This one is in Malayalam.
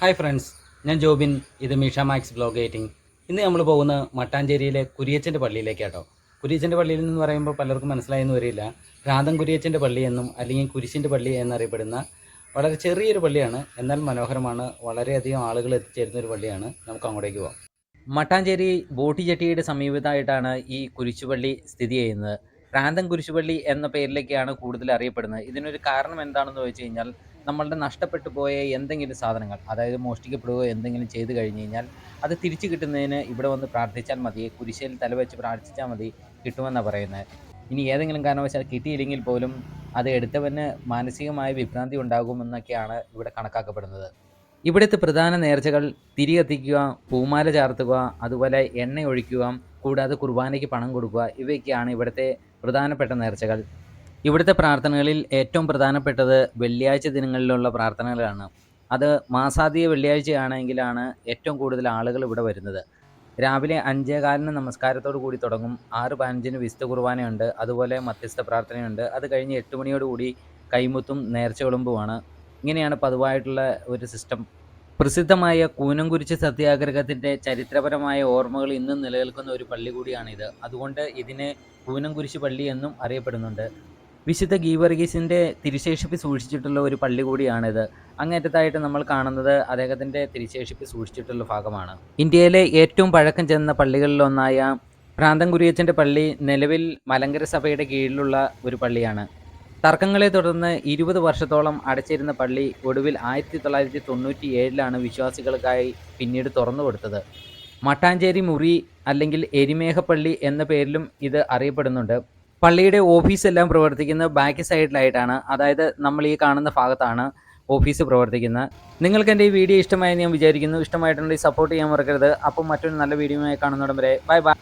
ഹായ് ഫ്രണ്ട്സ് ഞാൻ ജോബിൻ. ഇത് മീഷ മാക്സ് ബ്ലോഗ് എയ്റ്റിംഗ് ഇന്ന് നമ്മൾ പോകുന്ന മട്ടാഞ്ചേരിയിലെ കുരിയച്ചന്റെ പള്ളിയിലേക്കാട്ടോ കുരിയച്ചന്റെ പള്ളിയിൽ നിന്ന് പറയുമ്പോൾ പലർക്കും മനസ്സിലായെന്ന് വരില്ല. ഭ്രാന്തം കുരിയച്ചന്റെ പള്ളി എന്നും അല്ലെങ്കിൽ കുരിശിന്റെ പള്ളി എന്നറിയപ്പെടുന്ന വളരെ ചെറിയൊരു പള്ളിയാണ്. എന്നാൽ മനോഹരമാണ്. വളരെയധികം ആളുകൾ എത്തിച്ചേരുന്ന ഒരു പള്ളിയാണ്. നമുക്ക് അങ്ങോട്ടേക്ക് പോകാം മട്ടാഞ്ചേരി ബോട്ടി ജെട്ടിയുടെ സമീപത്തായിട്ടാണ് ഈ കുരിശുപള്ളി സ്ഥിതി ചെയ്യുന്നത്. ഭ്രാന്തം കുരിശുപള്ളി എന്ന പേരിലേക്കാണ് കൂടുതൽ അറിയപ്പെടുന്നത്. ഇതിനൊരു കാരണം എന്താണെന്ന് ചോദിച്ചു കഴിഞ്ഞാൽ നമ്മളുടെ നഷ്ടപ്പെട്ടു പോയ എന്തെങ്കിലും സാധനങ്ങൾ അതായത് മോഷ്ടിക്കപ്പെടുകയോ എന്തെങ്കിലും ചെയ്തു കഴിഞ്ഞ് കഴിഞ്ഞാൽ അത് തിരിച്ചു കിട്ടുന്നതിന് ഇവിടെ വന്ന് പ്രാർത്ഥിച്ചാൽ മതി കുരിശയിൽ തലവെച്ച് പ്രാർത്ഥിച്ചാൽ മതി കിട്ടുമെന്നാണ് പറയുന്നത്. ഇനി ഏതെങ്കിലും കാരണവശാൽ കിട്ടിയില്ലെങ്കിൽ പോലും അത് എടുത്തവന് മാനസികമായ വിഭ്രാന്തി ഉണ്ടാകുമെന്നൊക്കെയാണ് ഇവിടെ കണക്കാക്കപ്പെടുന്നത്. ഇവിടുത്തെ പ്രധാന നേർച്ചകൾ തിരി കത്തിക്കുക പൂമാല ചാർത്തുക അതുപോലെ എണ്ണ ഒഴിക്കുക കൂടാതെ കുർബാനയ്ക്ക് പണം കൊടുക്കുക ഇവയൊക്കെയാണ് ഇവിടുത്തെ പ്രധാനപ്പെട്ട നേർച്ചകൾ. ഇവിടുത്തെ പ്രാർത്ഥനകളിൽ ഏറ്റവും പ്രധാനപ്പെട്ടത് വെള്ളിയാഴ്ച ദിനങ്ങളിലുള്ള പ്രാർത്ഥനകളാണ്. അത് മാസാദിയ വെള്ളിയാഴ്ചയാണെങ്കിലാണ് ഏറ്റവും കൂടുതൽ ആളുകൾ ഇവിടെ വരുന്നത്. രാവിലെ അഞ്ചേകാലിന് നമസ്കാരത്തോടു കൂടി തുടങ്ങും. ആറ് പതിനഞ്ചിന് വിശുദ്ധ കുർബാനയുണ്ട്. അതുപോലെ മധ്യസ്ഥ പ്രാർത്ഥനയുണ്ട്. അത് കഴിഞ്ഞ് എട്ട് മണിയോടുകൂടി കൈമുത്തും നേർച്ചകളുമ്പുമാണ് ഇങ്ങനെയാണ് പതിവായിട്ടുള്ള ഒരു സിസ്റ്റം പ്രസിദ്ധമായ കൂനംകുരിശ് സത്യാഗ്രഹത്തിന്റെ ചരിത്രപരമായ ഓർമ്മകൾ ഇന്നും നിലനിൽക്കുന്ന ഒരു പള്ളി കൂടിയാണിത്. അതുകൊണ്ട് ഇതിനെ കൂനംകുരിശ് പള്ളി എന്നും അറിയപ്പെടുന്നുണ്ട്. വിശുദ്ധ ഗീവർഗീസിന്റെ തിരിശേഷിപ്പ് സൂക്ഷിച്ചിട്ടുള്ള ഒരു പള്ളി കൂടിയാണിത്. അങ്ങേറ്റത്തായിട്ട് നമ്മൾ കാണുന്നത് അദ്ദേഹത്തിന്റെ തിരിശേഷിപ്പ് സൂക്ഷിച്ചിട്ടുള്ള ഭാഗമാണ്. ഇന്ത്യയിലെ ഏറ്റവും പഴക്കം ചെന്ന പള്ളികളിലൊന്നായ ഭ്രാന്തൻ കുരിയച്ചന്റെ പള്ളി നിലവിൽ മലങ്കര സഭയുടെ കീഴിലുള്ള ഒരു പള്ളിയാണ്. തർക്കങ്ങളെ തുടർന്ന് ഇരുപത് വർഷത്തോളം അടച്ചിരുന്ന പള്ളി ഒടുവിൽ ആയിരത്തി തൊള്ളായിരത്തി തൊണ്ണൂറ്റി ഏഴിലാണ് വിശ്വാസികൾക്കായി പിന്നീട് തുറന്നു കൊടുത്തത് മട്ടാഞ്ചേരി മുറി അല്ലെങ്കിൽ എരിമേഹപ്പള്ളി എന്ന പേരിലും ഇത് അറിയപ്പെടുന്നുണ്ട്. പള്ളിയുടെ ഓഫീസ് എല്ലാം പ്രവർത്തിക്കുന്നത് ബാക്ക് സൈഡിലായിട്ടാണ് അതായത് നമ്മൾ ഈ കാണുന്ന ഭാഗത്താണ് ഓഫീസ് പ്രവർത്തിക്കുന്നത്. നിങ്ങൾക്ക് എന്റെ ഈ വീഡിയോ ഇഷ്ടമായി ഞാൻ വിചാരിക്കുന്നു. ഇഷ്ടമായിട്ടുണ്ടെങ്കിൽ സപ്പോർട്ട് ചെയ്യാൻ മറക്കരുത്. അപ്പം മറ്റൊരു നല്ല വീഡിയോയുമായി കാണുന്നിടം വരെ ബൈ ബൈ